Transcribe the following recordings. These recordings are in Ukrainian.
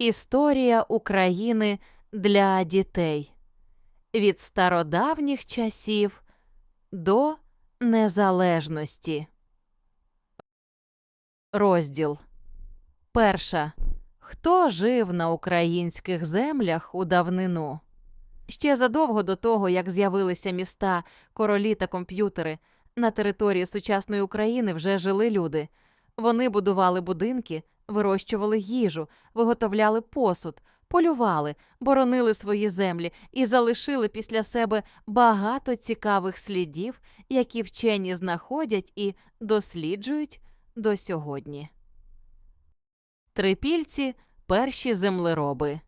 Історія України для дітей від стародавніх часів до незалежності. Розділ Перша. Хто жив на українських землях у давнину? Ще задовго до того, як з'явилися міста, королі та комп'ютери, на території сучасної України вже жили люди. Вони будували будинки, вирощували їжу, виготовляли посуд, полювали, боронили свої землі і залишили після себе багато цікавих слідів, які вчені знаходять і досліджують до сьогодні. Трипільці перші землероби.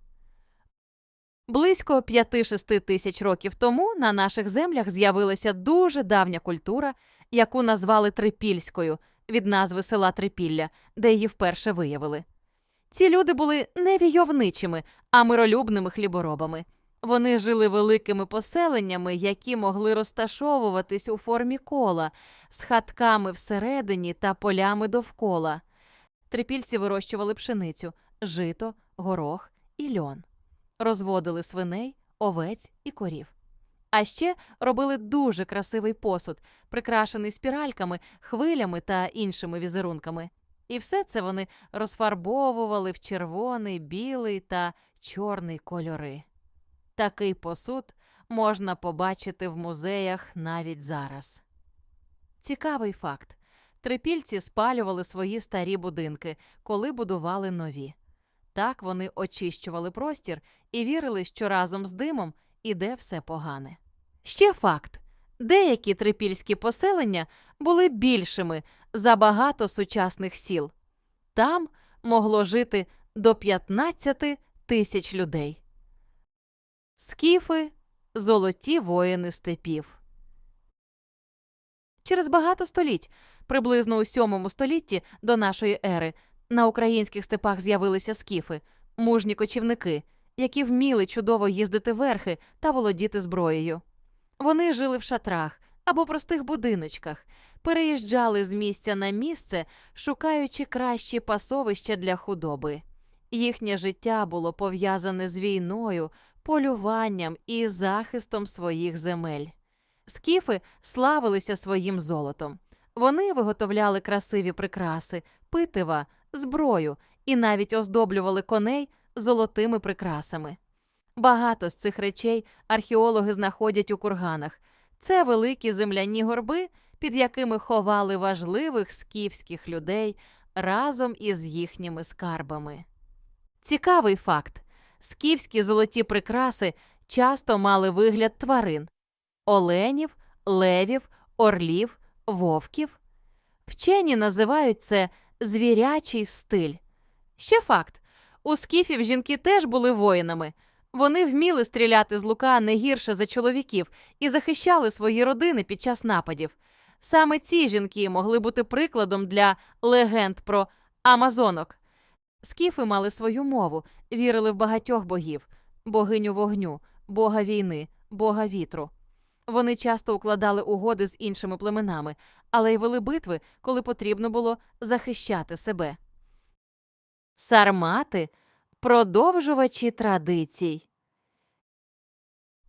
Близько 5-6 тисяч років тому на наших землях з'явилася дуже давня культура, яку назвали Трипільською від назви села Трипілля, де її вперше виявили. Ці люди були не війовничими, а миролюбними хліборобами. Вони жили великими поселеннями, які могли розташовуватись у формі кола, з хатками всередині та полями довкола. Трипільці вирощували пшеницю, жито, горох і льон, розводили свиней, овець і корів. А ще робили дуже красивий посуд, прикрашений спіральками, хвилями та іншими візерунками. І все це вони розфарбовували в червоний, білий та чорний кольори. Такий посуд можна побачити в музеях навіть зараз. Цікавий факт. Трипільці спалювали свої старі будинки, коли будували нові. Так вони очищували простір і вірили, що разом з димом іде все погане. Ще факт: деякі трипільські поселення були більшими за багато сучасних сіл. Там могло жити до 15 тисяч людей. Скіфи золоті воїни степів. Через багато століть, приблизно у сьомому столітті до нашої ери, на українських степах з'явилися скіфи, мужні кочівники, які вміли чудово їздити верхи та володіти зброєю. Вони жили в шатрах або простих будиночках, переїжджали з місця на місце, шукаючи кращі пасовища для худоби. Їхнє життя було пов'язане з війною, полюванням і захистом своїх земель. Скіфи славилися своїм золотом. Вони виготовляли красиві прикраси, питива, зброю і навіть оздоблювали коней золотими прикрасами. Багато з цих речей археологи знаходять у курганах. Це великі земляні горби, під якими ховали важливих скіфських людей разом із їхніми скарбами. Цікавий факт: скіфські золоті прикраси часто мали вигляд тварин оленів, левів, орлів, вовків. Вчені називають це звірячий стиль. Ще факт: у скіфів жінки теж були воїнами. Вони вміли стріляти з лука не гірше за чоловіків і захищали свої родини під час нападів. Саме ці жінки могли бути прикладом для легенд про амазонок. Скіфи мали свою мову, вірили в багатьох богів богиню вогню, бога війни, бога вітру. Вони часто укладали угоди з іншими племенами, але й вели битви, коли потрібно було захищати себе. Сармати продовжувачі традицій.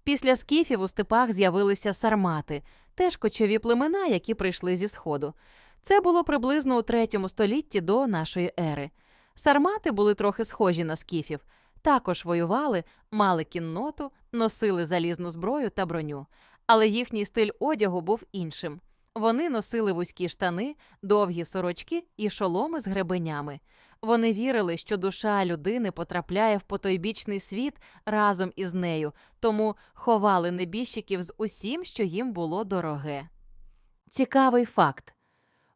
Після скіфів у степах з'явилися сармати, теж кочові племена, які прийшли зі сходу. Це було приблизно у третьому столітті до нашої ери. Сармати були трохи схожі на скіфів, також воювали, мали кінноту, носили залізну зброю та броню, але їхній стиль одягу був іншим. Вони носили вузькі штани, довгі сорочки і шоломи з гребенями. Вони вірили, що душа людини потрапляє в потойбічний світ разом із нею, тому ховали небіжчиків з усім, що їм було дороге. Цікавий факт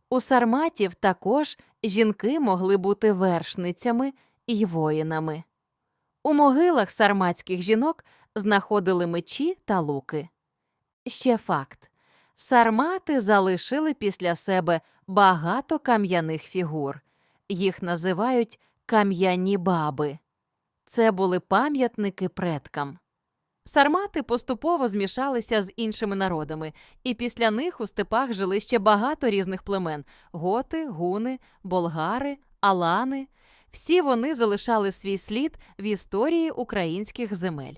у сарматів також жінки могли бути вершницями і воїнами. У могилах сарматських жінок знаходили мечі та луки. Ще факт сармати залишили після себе багато кам'яних фігур. Їх називають кам'яні баби. Це були пам'ятники предкам. Сармати поступово змішалися з іншими народами, і після них у степах жили ще багато різних племен: готи, гуни, болгари, алани. Всі вони залишали свій слід в історії українських земель.